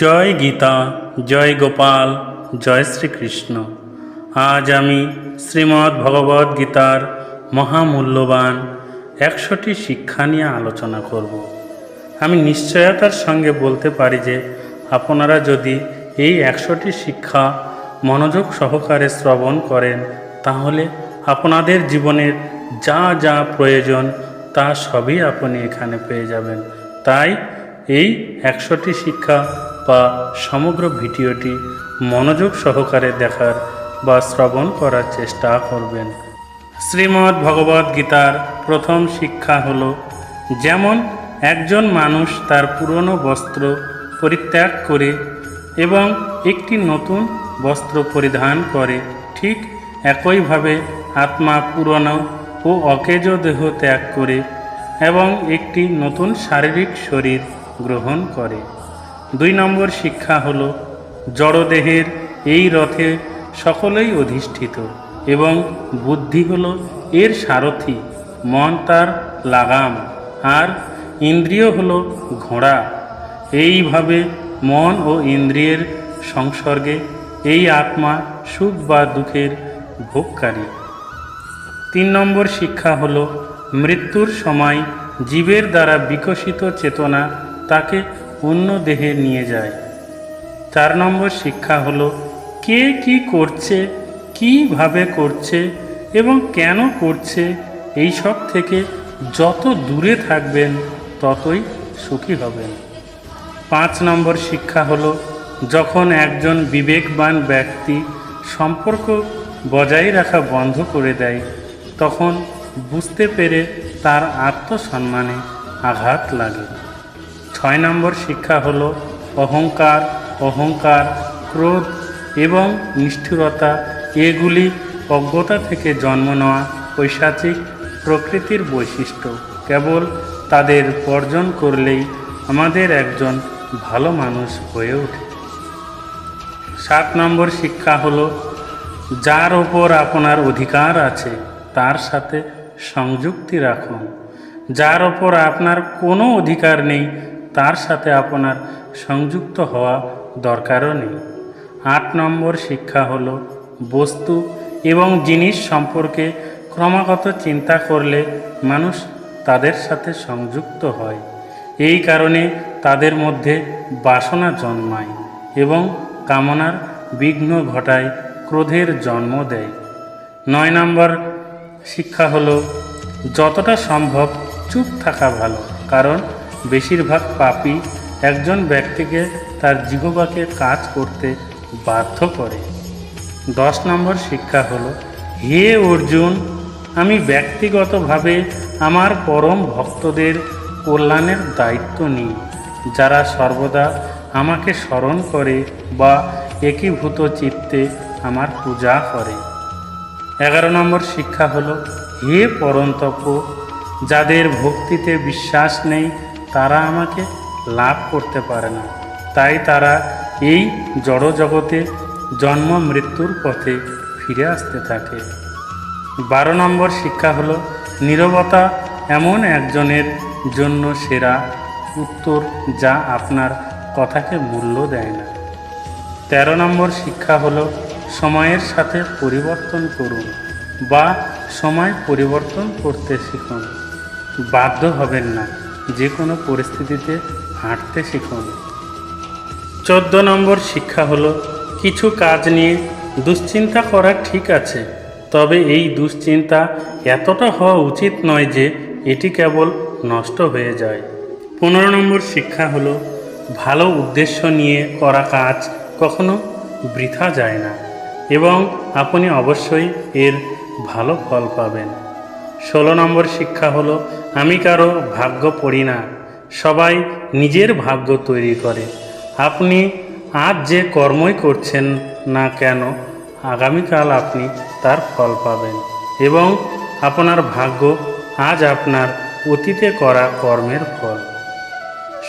জয় গীতা, জয় গোপাল, জয় শ্রীকৃষ্ণ। আজ আমি শ্রীমদ্ ভগবদ গীতার মহামূল্যবান একশোটি শিক্ষা নিয়ে আলোচনা করব। আমি নিশ্চয়তার সঙ্গে বলতে পারি যে আপনারা যদি এই একশোটি শিক্ষা মনোযোগ সহকারে শ্রবণ করেন, তাহলে আপনাদের জীবনের যা যা প্রয়োজন, তা সবই আপনি এখানে পেয়ে যাবেন। তাই এই একশোটি শিক্ষা বা সমগ্র ভিডিওটি মনোযোগ সহকারে দেখার বা শ্রবণ করার চেষ্টা করবেন। শ্রীমদ্ ভগবদ গীতার প্রথম শিক্ষা হল, যেমন একজন মানুষ তার পুরনো বস্ত্র পরিত্যাগ করে এবং একটি নতুন বস্ত্র পরিধান করে, ঠিক একইভাবে আত্মা পুরনো ও অকেজ দেহ ত্যাগ করে এবং একটি নতুন শারীরিক শরীর গ্রহণ করে। দুই নম্বর শিক্ষা হল জড়দেহের এই রথে সকলেই অধিষ্ঠিত এবং বুদ্ধি হল এর সারথি, মন তার লাগাম, আর ইন্দ্রিয় হল ঘোড়া। এইভাবে মন ও ইন্দ্রিয়ের সংসর্গে এই আত্মা সুখ বা দুঃখের ভোগকারী। তিন নম্বর শিক্ষা হল মৃত্যুর সময় জীবের দ্বারা বিকশিত চেতনা তাকে অন্য দেহে নিয়ে যায়। চার নম্বর শিক্ষা হলো, কে কি করছে, কীভাবে করছে এবং কেন করছে এই সব থেকে যত দূরে থাকবেন, ততই সুখী হবেন। পাঁচ নম্বর শিক্ষা হলো, যখন একজন বিবেকবান ব্যক্তি সম্পর্ক বজায় রাখা বন্ধ করে দেয়, তখন বুঝতে পেরে তার আত্মসম্মানে আঘাত লাগে। ছয় নম্বর শিক্ষা হলো অহংকার অহংকার, ক্রোধ এবং নিষ্ঠুরতা। এগুলি অজ্ঞতা থেকে জন্ম নেওয়া পৈশাচিক প্রকৃতির বৈশিষ্ট্য। কেবল তাদের বর্জন করলেই আমাদের একজন ভালো মানুষ হয়ে ওঠে। সাত নম্বর শিক্ষা হলো, যার ওপর আপনার অধিকার আছে, তার সাথে সংযুক্তি রাখুন। যার ওপর আপনার কোনো অধিকার নেই তার সাথে আপনার সংযুক্ত হওয়া দরকারও নেই। আট নম্বর শিক্ষা হল বস্তু এবং জিনিস সম্পর্কে ক্রমাগত চিন্তা করলে মানুষ তাদের সাথে সংযুক্ত হয়। এই কারণে তাদের মধ্যে বাসনা জন্মায় এবং কামনার বিঘ্ন ঘটায় ক্রোধের জন্ম দেয়। নয় নম্বর শিক্ষা হলো যতটা সম্ভব চুপ থাকা ভালো, কারণ বেশিরভাগ পাপী একজন ব্যক্তিকে তার জিহবাকে কাজ করতে বাধ্য করে। দশ নম্বর শিক্ষা হল, হে অর্জুন, আমি ব্যক্তিগতভাবে আমার পরম ভক্তদের কল্যাণের দায়িত্ব নিই, যারা সর্বদা আমাকে স্মরণ করে বা একীভূত চিত্তে আমার পূজা করে। এগারো নম্বর শিক্ষা হল, হে পরন্তপ, যাদের ভক্তিতে বিশ্বাস নেই তারা আমাকে লাভ করতে পারে না। তাই তারা এই জড় জগতে জন্ম মৃত্যুর পথে ফিরে আসতে থাকে। বারো নম্বর শিক্ষা হলো, নীরবতা এমন একজনের জন্য সেরা উত্তর যা আপনার কথাকে মূল্য দেয় না। তেরো নম্বর শিক্ষা হলো, সময়ের সাথে পরিবর্তন করুন বা সময় পরিবর্তন করতে শিখুন। বাধ্য হবেন না। যে কোনো পরিস্থিতিতে হাঁটতে শিখুন। চোদ্দ নম্বর শিক্ষা হলো, কিছু কাজ নিয়ে দুশ্চিন্তা করা ঠিক আছে, তবে এই দুশ্চিন্তা এতটা হওয়া উচিত নয় যে এটি কেবল নষ্ট হয়ে যায়। পনেরো নম্বর শিক্ষা হলো, ভালো উদ্দেশ্য নিয়ে করা কাজ কখনো বৃথা যায় না এবং আপনি অবশ্যই এর ভালো ফল পাবেন। ষোলো নম্বর শিক্ষা হলো আমি কারও ভাগ্য পড়ি না, সবাই নিজের ভাগ্য তৈরি করে। আপনি আজ যে কর্মই করছেন না কেন, আগামীকাল আপনি তার ফল পাবেন এবং আপনার ভাগ্য আজ আপনার অতীতে করা কর্মের ফল।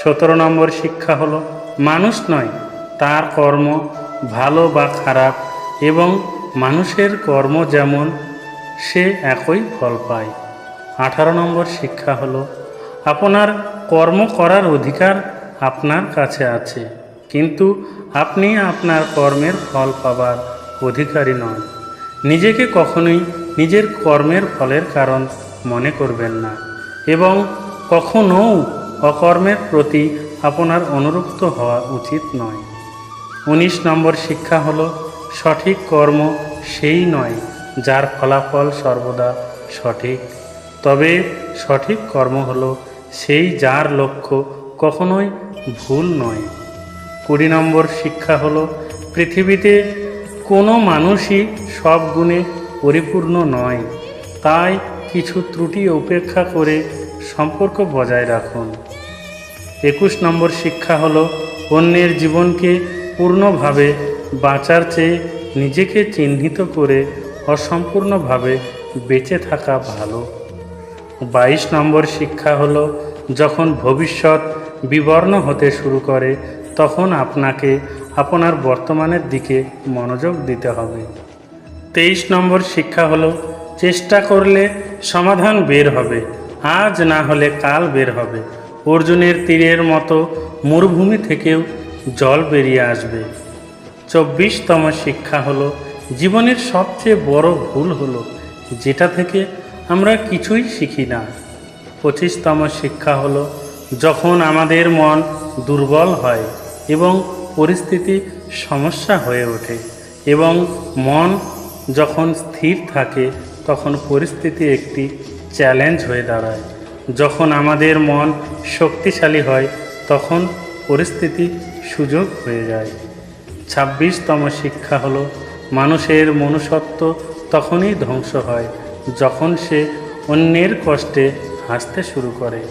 সতেরো নম্বর শিক্ষা হলো, মানুষ নয়, তার কর্ম ভালো বা খারাপ এবং মানুষের কর্ম যেমন, সে একই ফল পায়। আঠারো নম্বর শিক্ষা হলো, আপনার কর্ম করার অধিকার আপনার কাছে আছে, কিন্তু আপনি আপনার কর্মের ফল পাবার অধিকারী নন। নিজেকে কখনোই নিজের কর্মের ফলের কারণ মনে করবেন না এবং কখনও অকর্মের প্রতি আপনার অনুরক্ত হওয়া উচিত নয়। উনিশ নম্বর শিক্ষা হল, সঠিক কর্ম সেই নয় যার ফলাফল সর্বদা সঠিক তবে সঠিক কর্ম হলো সেই যার লক্ষ্য কখনোই ভুল নয়। কুড়ি নম্বর শিক্ষা হলো, পৃথিবীতে কোনো মানুষই সব গুণে পরিপূর্ণ নয়। তাই কিছু ত্রুটি উপেক্ষা করে সম্পর্ক বজায় রাখুন। একুশ নম্বর শিক্ষা হলো, অন্যের জীবনকে পূর্ণভাবে বাঁচার চেয়ে নিজেকে চিহ্নিত করে অসম্পূর্ণভাবে বেঁচে থাকা ভালো। বাইশ নম্বর শিক্ষা হল, যখন ভবিষ্যৎ বিবর্ণ হতে শুরু করে, তখন আপনাকে আপনার বর্তমানের দিকে মনোযোগ দিতে হবে। তেইশ নম্বর শিক্ষা হলো, চেষ্টা করলে সমাধান বের হবে, আজ না হলে কাল বের হবে। অর্জুনের তীরের মতো মরুভূমি থেকেও জল বেরিয়ে আসবে। চব্বিশতম শিক্ষা হলো, জীবনের সবচেয়ে বড় ভুল হলো, যেটা থেকে আমরা কিছুই শিখি না। পঁচিশতম শিক্ষা হলো যখন আমাদের মন দুর্বল হয় এবং পরিস্থিতি সমস্যা হয়ে ওঠে এবং মন যখন স্থির থাকে তখন পরিস্থিতি একটি চ্যালেঞ্জ হয়ে দাঁড়ায়। যখন আমাদের মন শক্তিশালী হয় তখন পরিস্থিতি সুযোগ হয়ে যায়। ছাব্বিশতম শিক্ষা হলো মানুষের মনুষ্যত্ব তখনই ধ্বংস হয় যখন সে অন্যের কষ্টে হাসতে শুরু করে।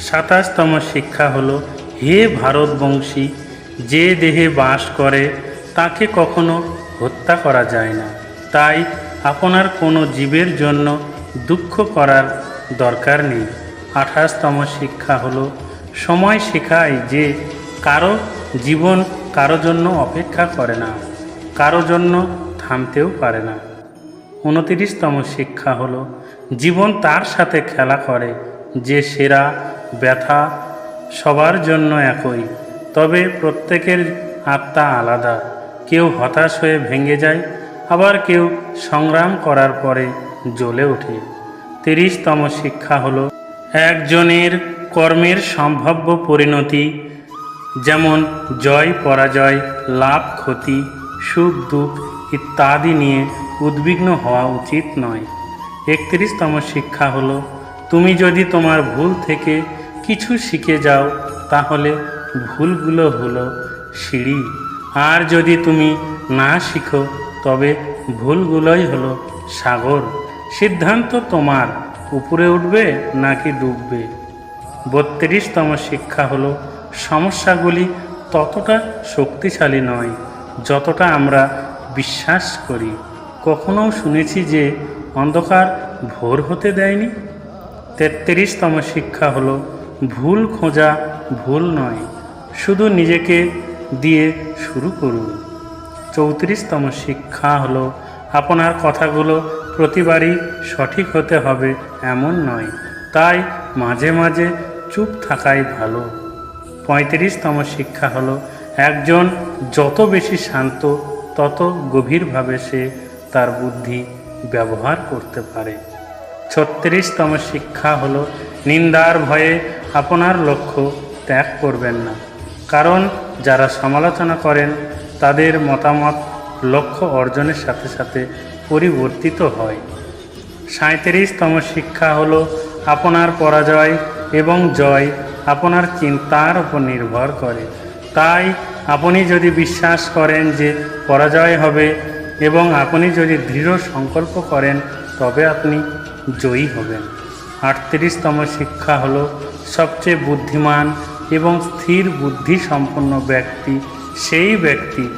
সাতাশতম শিক্ষা হল, হে ভারতবংশী, যে দেহে বাস করে, তাকে কখনো হত্যা করা যায় না। তাই আপনার কোনো জীবের জন্য দুঃখ করার দরকার নেই। আঠাশতম শিক্ষা হলো, সময় শেখায় যে কারও জীবন কারও জন্য অপেক্ষা করে না, কারও জন্য থামতেও পারে না। উনতিরিশতম শিক্ষা হলো, জীবন তার সাথে খেলা করে, যে সেরা, ব্যথা সবার জন্য একই, তবে প্রত্যেকের আত্মা আলাদা। কেউ হতাশ হয়ে ভেঙে যায়, আবার কেউ সংগ্রাম করার পরে জ্বলে ওঠে। তিরিশতম শিক্ষা হলো, একজনের কর্মের সম্ভাব্য পরিণতি, যেমন জয়, পরাজয়, লাভ, ক্ষতি, সুখ, দুঃখ ইত্যাদি নিয়ে উদ্বিগ্ন হওয়া উচিত নয়। একত্রিশতম শিক্ষা হলো, তুমি যদি তোমার ভুল থেকে কিছু শিখে যাও, তাহলে ভুলগুলো হলো সিঁড়ি। আর যদি তুমি না শিখো, তবে ভুলগুলোই হলো সাগর। সিদ্ধান্ত তোমার, উপরে উঠবে নাকি ডুববে? বত্রিশতম শিক্ষা হলো, সমস্যাগুলি ততটা শক্তিশালী নয়, যতটা আমরা বিশ্বাস করি। কখনো শুনেছি যে অন্ধকার ভোর হতে দেয়নি? তেত্রিশতম শিক্ষা হলো, ভুল খোঁজা ভুল নয়, শুধু নিজেকে দিয়ে শুরু করুন। চৌত্রিশতম শিক্ষা হলো, আপনার কথাগুলো প্রতিবারই সঠিক হতে হবে এমন নয়, তাই মাঝে মাঝে চুপ থাকাই ভালো। পঁয়ত্রিশতম শিক্ষা হলো, একজন যত বেশি শান্ত, তত গভীরভাবে সে তার বুদ্ধি ব্যবহার করতে পারে। ছত্রিশতম শিক্ষা হলো, নিন্দার ভয়ে আপনার লক্ষ্য ত্যাগ করবেন না। কারণ যারা সমালোচনা করেন, তাদের মতামত লক্ষ্য অর্জনের সাথে সাথে পরিবর্তিত হয়। সাঁত্রিশতম শিক্ষা হলো, আপনার পরাজয় এবং জয় আপনার চিন্তার উপর নির্ভর করে। তাই আপনি যদি বিশ্বাস করেন যে পরাজয় হবে এবং আপনি যদি দৃঢ় সংকল্প করেন, তবে আপনি জয়ী হবেন। আটত্রিশতম শিক্ষা হল সবচেয়ে বুদ্ধিমান এবং স্থির বুদ্ধি সম্পন্ন ব্যক্তি। সেই ব্যক্তি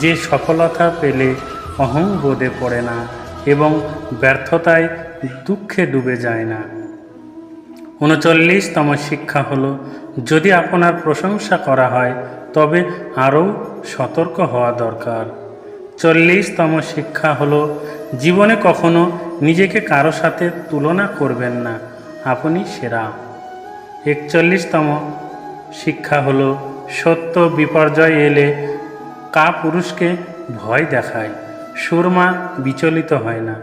যে সফলতা পেলে অহংবোধে পড়ে না এবং ব্যর্থতায় দুঃখে ডুবে যায় না। উনচল্লিশতম শিক্ষা হলো, যদি আপনার প্রশংসা করা হয়, তবে আরও সতর্ক হওয়া দরকার। চল্লিশতম শিক্ষা হলো, জীবনে কখনো নিজেকে কারও সাথে তুলনা করবেন না, আপনি সেরা। একচল্লিশতম শিক্ষা হলো, সত্য বিপর্যয় এলে কা পুরুষকে ভয় দেখায়, সুরমা বিচলিত হয় না,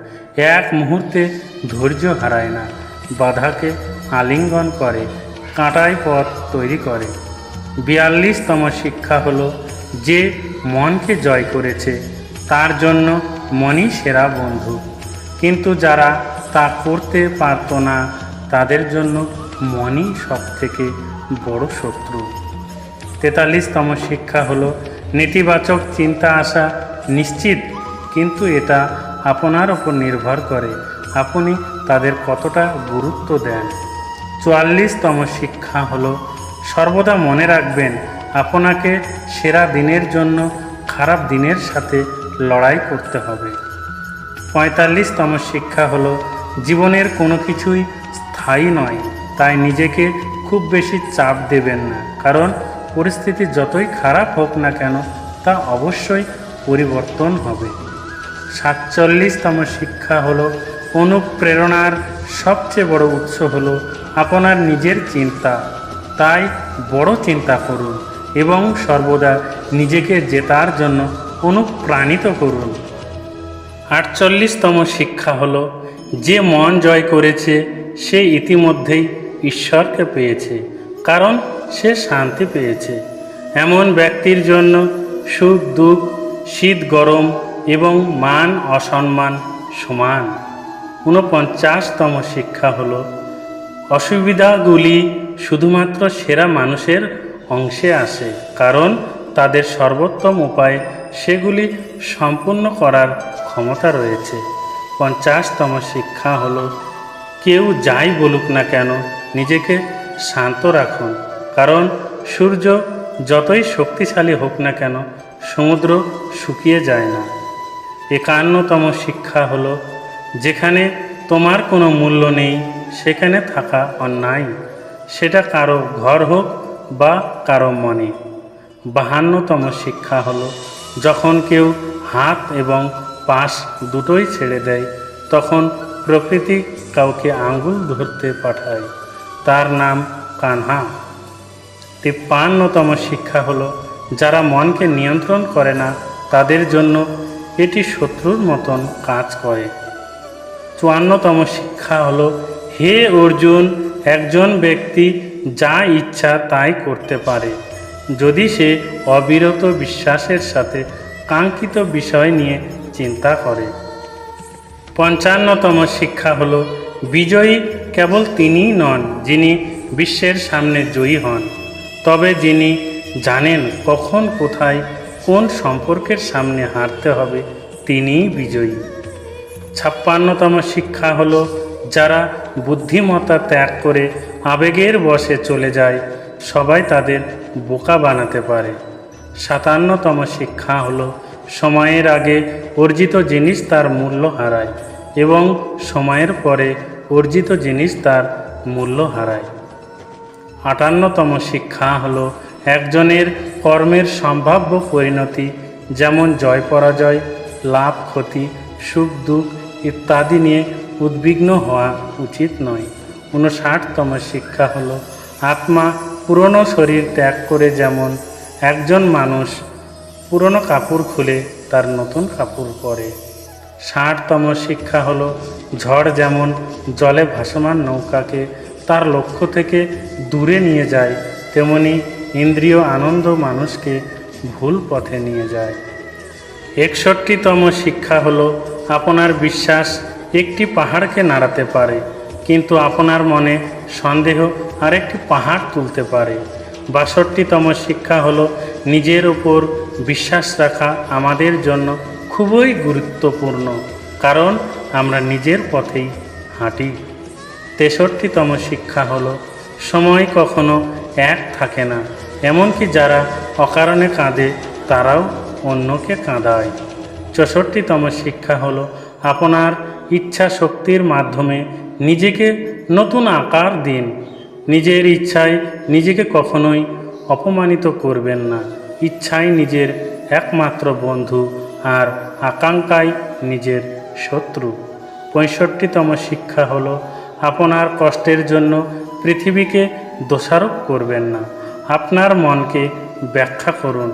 এক মুহূর্তে ধৈর্য হারায় না, বাধাকে আলিঙ্গন করে, কাঁটায় পথ তৈরি করে। বিয়াল্লিশতম শিক্ষা হলো, যে মনকে জয় করেছে তার জন্য মনই সেরা বন্ধু। কিন্তু যারা তা করতে পারতো না, তাদের জন্য মনই সব থেকে বড় শত্রু। তেতাল্লিশতম শিক্ষা হলো, নেতিবাচক চিন্তা আসা নিশ্চিত, কিন্তু এটা আপনার ওপর নির্ভর করে, আপনি তাদের কতটা গুরুত্ব দেন। চুয়াল্লিশতম শিক্ষা হলো, সর্বদা মনে রাখবেন, আপনাকে সেরা দিনের জন্য, খারাপ দিনের সাথে লড়াই করতে হবে। পঁয়তাল্লিশতম শিক্ষা হলো, জীবনের কোনো কিছুই স্থায়ী নয়, তাই নিজেকে খুব বেশি চাপ দেবেন না। কারণ পরিস্থিতি যতই খারাপ হোক না কেন, তা অবশ্যই পরিবর্তন হবে। সাতচল্লিশতম শিক্ষা হলো, অনুপ্রেরণার সবচেয়ে বড় উৎস হলো আপনার নিজের চিন্তা। তাই বড় চিন্তা করুন এবং সর্বদা নিজেকে জেতার জন্য অনুপ্রাণিত করুন। আটচল্লিশতম শিক্ষা হল, যে মন জয় করেছে, সে ইতিমধ্যেই ঈশ্বরকে পেয়েছে, কারণ সে শান্তি পেয়েছে। এমন ব্যক্তির জন্য সুখ, দুঃখ, শীত, গরম এবং মান, অসম্মান সমান। ঊনপঞ্চাশতম শিক্ষা হল, অসুবিধাগুলি শুধুমাত্র সেরা মানুষের অংশে আসে, কারণ তাদের সর্বোত্তম উপায়ে সেগুলি সম্পূর্ণ করার ক্ষমতা রয়েছে। পঞ্চাশতম শিক্ষা হলো, কেউ যাই বলুক না কেন, নিজেকে শান্ত রাখুন। কারণ সূর্য যতই শক্তিশালী হোক না কেন, সমুদ্র শুকিয়ে যায় না। একান্নতম শিক্ষা হল, যেখানে তোমার কোনো মূল্য নেই, সেখানে থাকা অন্যায়। সেটা কারও ঘর হোক বা কারও মনে। বাহান্নতম শিক্ষা হলো যখন কেউ হাত এবং পাশ দুটোই ছেড়ে দেয়, তখন প্রকৃতি কাউকে আঙ্গুল ধরতে পাঠায়। তার নাম কানহা। তিপ্পান্নতম শিক্ষা হলো, যারা মনকে নিয়ন্ত্রণ করে না, তাদের জন্য এটি শত্রুর মতন কাজ করে। চুয়ান্নতম শিক্ষা হলো, হে অর্জুন, একজন ব্যক্তি যা ইচ্ছা তাই করতে পারে। যদি সে অবিরত বিশ্বাসের সাথে কাঙ্ক্ষিত বিষয় নিয়ে চিন্তা করে। পঞ্চান্নতম শিক্ষা হল, বিজয়ী কেবল তিনিই নন যিনি বিশ্বের সামনে জয়ী হন। তবে যিনি জানেন কখন কোথায় কোন সম্পর্কের সামনে হারতে হবে, তিনিই বিজয়ী। ছাপ্পান্নতম শিক্ষা হল, যারা বুদ্ধিমত্তা ত্যাগ করে আবেগের বশে চলে যায় সবাই তাদের বোকা বানাতে পারে। সাতান্নতম শিক্ষা হলো, সময়ের আগে অর্জিত জিনিস তার মূল্য হারায় এবং সময়ের পরে অর্জিত জিনিস তার মূল্য হারায়। আটান্নতম শিক্ষা হলো, একজনের কর্মের সম্ভাব্য পরিণতি যেমন জয় পরাজয়, লাভ ক্ষতি, সুখ দুঃখ ইত্যাদি নিয়ে উদ্বিগ্ন হওয়া উচিত নয়। ঊনষাটতম শিক্ষা হলো, আত্মা পুরনো শরীর ত্যাগ করে যেমন একজন মানুষ পুরনো কাপড় খুলে তার নতুন কাপড় পরে। ষাটতম শিক্ষা হলো, ঝড় যেমন জলে ভাসমান নৌকাকে তার লক্ষ্য থেকে দূরে নিয়ে যায়, তেমনি ইন্দ্রিয় আনন্দ মানুষকে ভুল পথে নিয়ে যায়। একষট্টিতম শিক্ষা হলো, আপনার বিশ্বাস একটি পাহাড়কে নাড়াতে পারে, কিন্তু আপনার মনে সন্দেহ আরেকটি পাহাড় তুলতে পারে। বাষট্টিতম শিক্ষা হলো নিজের ওপর বিশ্বাস রাখা আমাদের জন্য খুবই গুরুত্বপূর্ণ, কারণ আমরা নিজের পথেই হাঁটি। তেষট্টিতম শিক্ষা হলো সময় কখনো এক থাকে না, এমনকি যারা অকারণে কাঁদে তারাও অন্যকে কাঁদায়। চৌষট্টিতম শিক্ষা হলো আপনার ইচ্ছা শক্তির মাধ্যমে নিজেকে নতুন আকার দিন। নিজের ইচ্ছায় নিজেকে কখনোই অপমানিত করবেন না। ইচ্ছাই নিজের একমাত্র বন্ধু আর আকাঙ্ক্ষাই নিজের শত্রু। পঁয়ষট্টিতম শিক্ষা হল, আপনার কষ্টের জন্য পৃথিবীকে দোষারোপ করবেন না। আপনার মনকে ব্যাখ্যা করুন।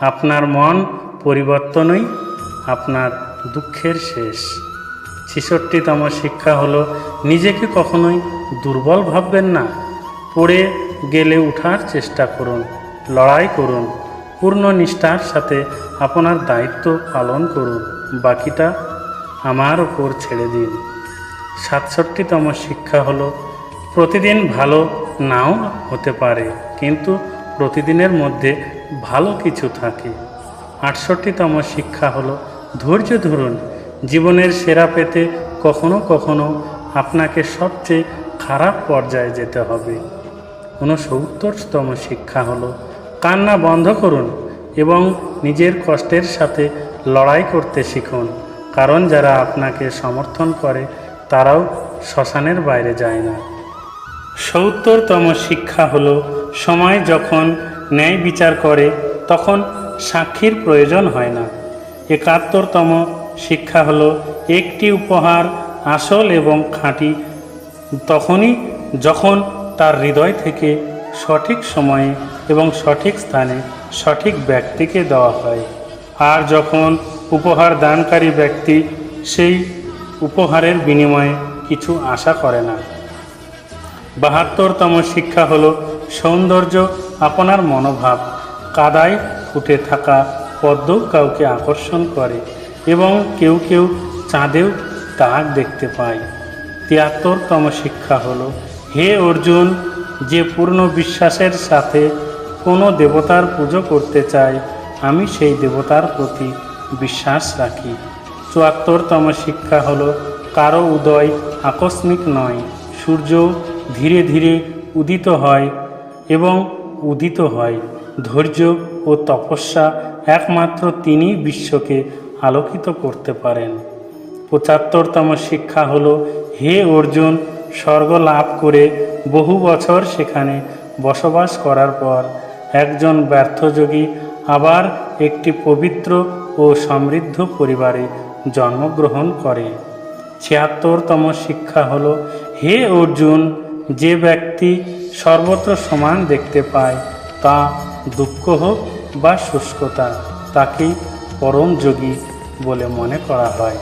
আপনার মন পরিবর্তনই আপনার দুঃখের শেষ। ছেষট্টিতম শিক্ষা হলো নিজেকে কখনোই দুর্বল ভাববেন না। পড়ে গেলে উঠার চেষ্টা করুন, লড়াই করুন, পূর্ণ নিষ্ঠার সাথে আপনার দায়িত্ব পালন করুন। বাকিটা আমার ওপর ছেড়ে দিন। সাতষট্টিতম শিক্ষা হলো, প্রতিদিন ভালো নাও হতে পারে, কিন্তু প্রতিদিনের মধ্যে ভালো কিছু থাকে। আটষট্টিতম শিক্ষা হলো, ধৈর্য ধরুন। জীবনের সেরা পেতে কখনো কখনো আপনাকে সবচেয়ে খারাপ পর্যায়ে যেতে হবে। ঊনসত্তরতম শিক্ষা হলো, কান্না বন্ধ করুন এবং নিজের কষ্টের সাথে লড়াই করতে শিখুন। কারণ যারা আপনাকে সমর্থন করে, তারাও শ্মশানের বাইরে যায় না। সত্তরতম শিক্ষা হলো, সময় যখন ন্যায় বিচার করে, তখন সাক্ষীর প্রয়োজন হয় না। একাত্তরতম শিক্ষা হলো, একটি উপহার আসল এবং খাঁটি, তখনই যখন তার হৃদয় থেকে সঠিক সময়ে এবং সঠিক স্থানে সঠিক ব্যক্তিকে দেওয়া হয়। আর যখন উপহার দানকারী ব্যক্তি সেই উপহারের বিনিময়ে কিছু আশা করে না। বাহাত্তরতম শিক্ষা হলো সৌন্দর্য আপনার মনোভাব, কাদায় ফুটে থাকা পদ্ম কাউকে আকর্ষণ করে এবং কেউ কেউ চাঁদেও দাগ দেখতে পাই? তিয়াত্তরতম শিক্ষা হল, হে অর্জুন, যে পূর্ণ বিশ্বাসের সাথে কোনো দেবতার পুজো করতে চায় আমি সেই দেবতার প্রতি বিশ্বাস রাখি। চুয়াত্তরতম শিক্ষা হল, কারও উদয় আকস্মিক নয়, সূর্য ধীরে ধীরে উদিত হয় এবং উদিত হয়। ধৈর্য ও তপস্যা একমাত্র তিনি বিশ্বকে আলোকিত করতে পারেন। পঁচাত্তরতম শিক্ষা হলো, হে অর্জুন, স্বর্গ লাভ করে বহু বছর সেখানে বসবাস করার পর একজন ব্যর্থযোগী আবার একটি পবিত্র ও সমৃদ্ধ পরিবারে জন্মগ্রহণ করে। ছিয়াত্তরতম শিক্ষা হল, হে অর্জুন, যে ব্যক্তি সর্বত্র সমান দেখতে পায়, তা দুঃখ হোক বা শুষ্কতা, তাকেই পরম যোগী বলে মনে করা হয়।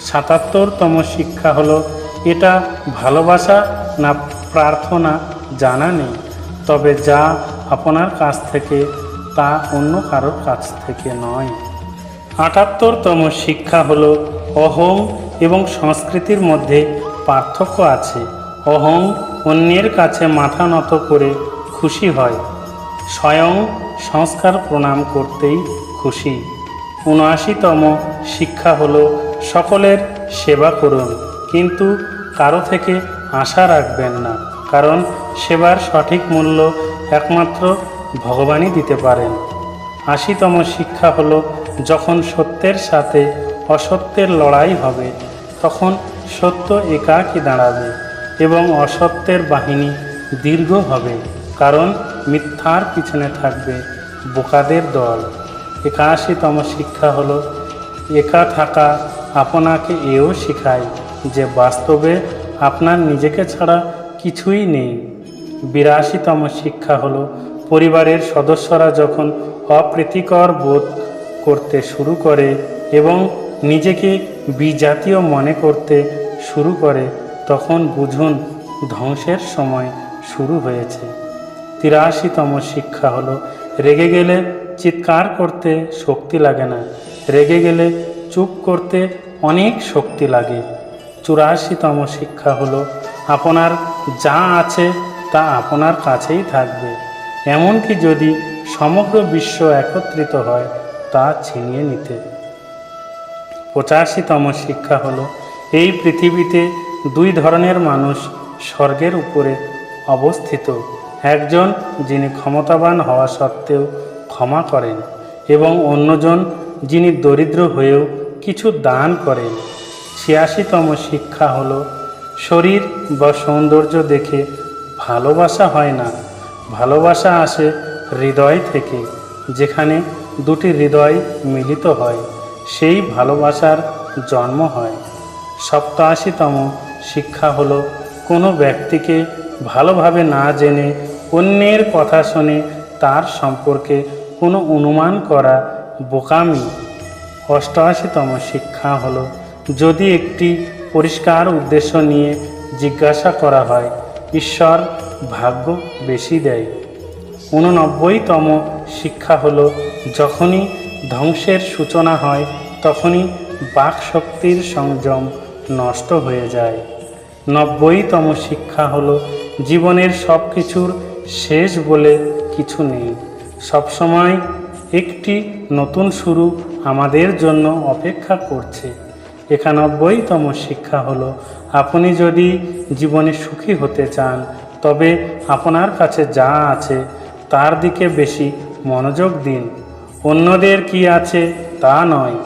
সাতাত্তরতম শিক্ষা হলো, এটা ভালোবাসা না প্রার্থনা জানা নেই, তবে যা আপনার কাছ থেকে, তা অন্য কারোর কাছ থেকে নয়। আটাত্তরতম শিক্ষা হলো, অহং এবং সংস্কৃতির মধ্যে পার্থক্য আছে। অহং অন্যের কাছে মাথা নত করে খুশি হয়। স্বয়ং সংস্কার প্রণাম করতেই খুশি। উনআশিতম শিক্ষা হলো সকলের সেবা করুন, কিন্তু কারও থেকে আশা রাখবেন না, কারণ সেবার সঠিক মূল্য একমাত্র ভগবানই দিতে পারেন। আশিতম শিক্ষা হলো, যখন সত্যের সাথে অসত্যের লড়াই হবে, তখন সত্য একাকী দাঁড়াবে এবং অসত্যের বাহিনী দীর্ঘ হবে, কারণ মিথ্যার পিছনে থাকবে বোকাদের দল। একাশিতম শিক্ষা হলো, একা থাকা আপনাকে এও শেখায় যে বাস্তবে আপনার নিজেকে ছাড়া কিছুই নেই। বিরাশিতম শিক্ষা হলো, পরিবারের সদস্যরা যখন অপ্রীতিকর বোধ করতে শুরু করে এবং নিজেকে বিজাতীয় মনে করতে শুরু করে, তখন বুঝুন ধ্বংসের সময় শুরু হয়েছে। তিরাশিতম শিক্ষা হলো, রেগে গেলে চিৎকার করতে শক্তি লাগে না। রেগে গেলে চুপ করতে অনেক শক্তি লাগে। চুরাশিতম শিক্ষা হলো, আপনার যা আছে তা আপনার কাছেই থাকবে। এমনকি যদি সমগ্র বিশ্ব একত্রিত হয়, তা ছিনিয়ে নিতে। পঁচাশিতম শিক্ষা হলো, এই পৃথিবীতে দুই ধরনের মানুষ স্বর্গের উপরে অবস্থিত। একজন যিনি ক্ষমতাবান হওয়া সত্ত্বেও ক্ষমা করেন এবং অন্যজন যিনি দরিদ্র হয়েও কিছু দান করেন। ছিয়াশিতম শিক্ষা হলো, শরীর বা সৌন্দর্য দেখে ভালোবাসা হয় না। ভালোবাসা আসে হৃদয় থেকে, যেখানে দুটি হৃদয় মিলিত হয়, সেই ভালোবাসার জন্ম হয়। সপ্তাশিতম শিক্ষা হলো, কোনো ব্যক্তিকে ভালোভাবে না জেনে অন্যের কথা শুনে তার সম্পর্কে কোনো অনুমান করা বোকামি, অষ্টআশিতম শিক্ষা হলো। যদি একটি পরিষ্কার উদ্দেশ্য নিয়ে জিজ্ঞাসা করা হয়, ঈশ্বর ভাগ্য বেশি দেয়। উননব্বইতম শিক্ষা হলো, যখনই ধ্বংসের সূচনা হয়, তখনই বাকশক্তির সংযম নষ্ট হয়ে যায়। নব্বইতম শিক্ষা হলো, জীবনের সব কিছুর শেষ বলে কিছু নেই। সবসময় একটি নতুন শুরু আমাদের জন্য অপেক্ষা করছে। একানব্বইতম শিক্ষা হলো, আপনি যদি জীবনে সুখী হতে চান, তবে আপনার কাছে যা আছে তার দিকে বেশি মনোযোগ দিন। অন্যদের কি আছে তা নয়।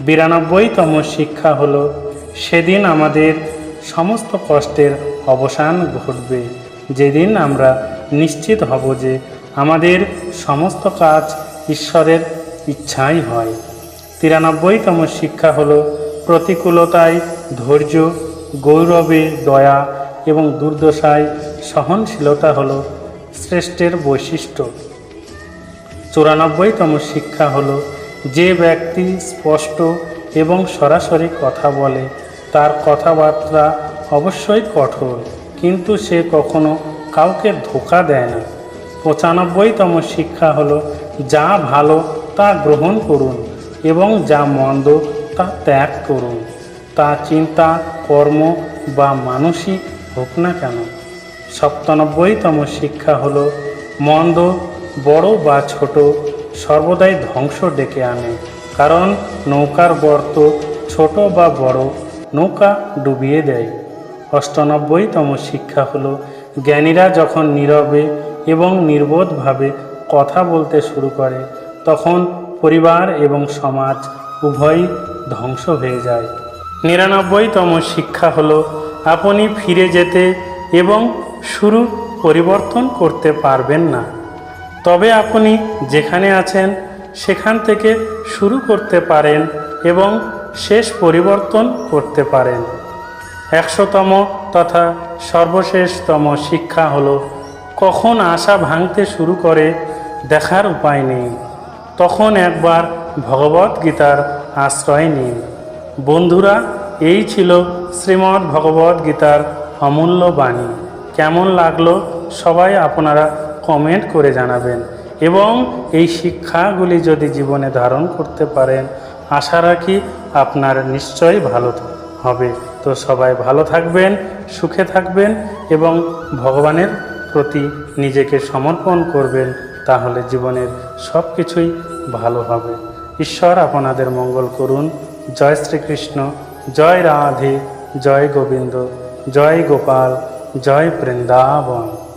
বিরানব্বইতম শিক্ষা হলো, সেদিন আমাদের সমস্ত কষ্টের অবসান ঘটবে। যেদিন আমরা নিশ্চিত হব যে আমাদের সমস্ত কাজ ঈশ্বরের ইচ্ছাই হয়। তিরানব্বইতম শিক্ষা হলো প্রতিকূলতায় ধৈর্য গৌরবে দয়া এবং দুর্দশায় সহনশীলতা হলো শ্রেষ্ঠের বৈশিষ্ট্য। চুরানব্বইতম শিক্ষা হলো যে ব্যক্তি স্পষ্ট এবং সরাসরি কথা বলে, তার কথাবার্তা অবশ্যই কঠোর, কিন্তু সে কখনো কাউকে ধোকা দেয় না। পঁচানব্বইতম শিক্ষা হলো যা ভালো তা গ্রহণ করুন এবং যা মন্দ তা ত্যাগ করুন। তা চিন্তা, কর্ম বা মানসিক হোক না কেন। সপ্তানব্বইতম শিক্ষা হল, মন্দ, বড় বা ছোট, সর্বদাই ধ্বংস ডেকে আনে। কারণ নৌকার গর্ত ছোট বা বড়, নৌকা ডুবিয়ে দেয়। অষ্টানব্বইতম শিক্ষা হল, জ্ঞানীরা যখন নীরবে এবং নির্বোধভাবে কথা বলতে শুরু করে, তখন পরিবার এবং সমাজ উভয়ই ধ্বংস হয়ে যায়। নিরানব্বইতম শিক্ষা হলো, আপনি ফিরে যেতে এবং শুরু পরিবর্তন করতে পারবেন না। তবে আপনি যেখানে আছেন, সেখান থেকে শুরু করতে পারেন এবং শেষ পরিবর্তন করতে পারেন। একশোতম তথা সর্বশেষতম শিক্ষা হলো, কখন আশা ভাঙতে শুরু করে দেখার উপায় নেই। তখন একবার ভগবত গীতার আশ্রয় নিন। বন্ধুরা, এই ছিল শ্রীমদ্ ভগবত গীতার অমূল্য বাণী। কেমন লাগল সবাই আপনারা কমেন্ট করে জানাবেন। এবং এই শিক্ষাগুলি যদি জীবনে ধারণ করতে পারেন, আশা রাখি আপনার নিশ্চয়ই ভালো হবে। তো সবাই ভালো থাকবেন, সুখে থাকবেন এবং ভগবানের প্রতি নিজেকে সমর্পণ করবেন। তাহলে জীবনের সব কিছুই ভালো হবে। ঈশ্বর আপনাদের মঙ্গল করুন। জয় শ্রীকৃষ্ণ, জয় রাধে, জয় গোবিন্দ, জয় গোপাল, জয় বৃন্দাবন।